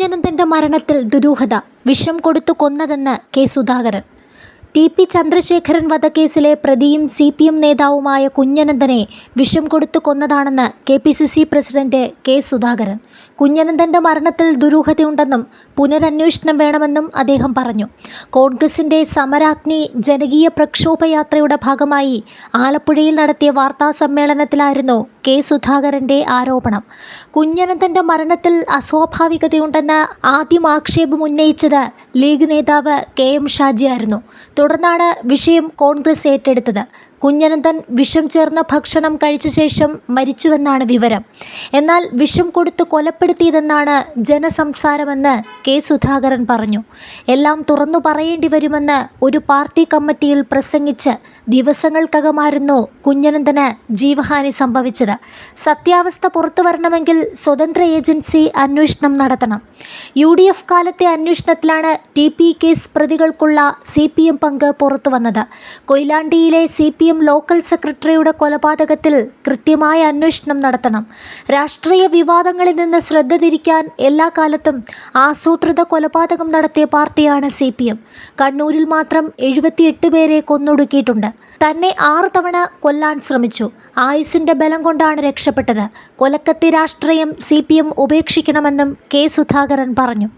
കുഞ്ഞനന്തന്റെ മരണത്തിൽ ദുരൂഹത വിഷം കൊടുത്തു കൊന്നതെന്ന് K Sudhakaran. T P Chandrasekharan വധക്കേസിലെ പ്രതിയും സി പി എം നേതാവുമായ കുഞ്ഞനന്ദനെ വിഷം കൊടുത്തു കൊന്നതാണെന്ന് K P C C president K Sudhakaran. കുഞ്ഞനന്ദന്റെ മരണത്തിൽ ദുരൂഹതയുണ്ടെന്നും പുനരന്വേഷണം വേണമെന്നും അദ്ദേഹം പറഞ്ഞു. കോൺഗ്രസിന്റെ സമരാഗ്നി ജനകീയ പ്രക്ഷോഭയാത്രയുടെ ഭാഗമായി ആലപ്പുഴയിൽ നടത്തിയ വാർത്താ സമ്മേളനത്തിലായിരുന്നു കെ സുധാകരന്റെ ആരോപണം. കുഞ്ഞനന്തന്റെ മരണത്തിൽ അസ്വാഭാവികതയുണ്ടെന്ന് ആദ്യം ആക്ഷേപം ഉന്നയിച്ചത് ലീഗ് നേതാവ് കെ എം ഷാജിയായിരുന്നു. തുടർന്നാണ് വിഷയം കോൺഗ്രസ് ഏറ്റെടുത്തത്. കുഞ്ഞനന്തൻ വിഷം ചേർന്ന ഭക്ഷണം കഴിച്ച ശേഷം മരിച്ചുവെന്നാണ് വിവരം. എന്നാൽ വിഷം കൊടുത്ത് കൊലപ്പെടുത്തിയതെന്നാണ് ജനസംസാരമെന്ന് കെ സുധാകരൻ പറഞ്ഞു. എല്ലാം തുറന്നു പറയേണ്ടി വരുമെന്ന് ഒരു പാർട്ടി കമ്മിറ്റിയിൽ പ്രസംഗിച്ച് ദിവസങ്ങൾക്കകമായിരുന്നു കുഞ്ഞനന്തന് ജീവഹാനി സംഭവിച്ചത്. സത്യാവസ്ഥ പുറത്തു വരണമെങ്കിൽ സ്വതന്ത്ര ഏജൻസി അന്വേഷണം നടത്തണം. യു ഡി എഫ് കാലത്തെ അന്വേഷണത്തിലാണ് ടി പി കേസ് പ്രതികൾക്കുള്ള സി പി എം പങ്ക് പുറത്തു വന്നത് കൊയിലാണ്ടിയിലെ സി പി എം ലോക്കൽ സെക്രട്ടറിയുടെ കൊലപാതകത്തിൽ കൃത്യമായ അന്വേഷണം നടത്തണം. രാഷ്ട്രീയ വിവാദങ്ങളിൽ നിന്ന് ശ്രദ്ധ തിരിക്കാൻ എല്ലാ കാലത്തും ആസൂത്രിത കൊലപാതകം നടത്തിയ പാർട്ടിയാണ് സി പി എം. കണ്ണൂരിൽ മാത്രം എഴുപത്തിയെട്ട് പേരെ കൊന്നൊടുക്കിയിട്ടുണ്ട്. തന്നെ ആറു തവണ കൊല്ലാൻ ശ്രമിച്ചു. ആയുസിന്റെ ബലം കൊണ്ടാണ് രക്ഷപ്പെട്ടത്. കൊലക്കത്തി രാഷ്ട്രീയം സി ഉപേക്ഷിക്കണമെന്നും കെ സുധാകരൻ പറഞ്ഞു.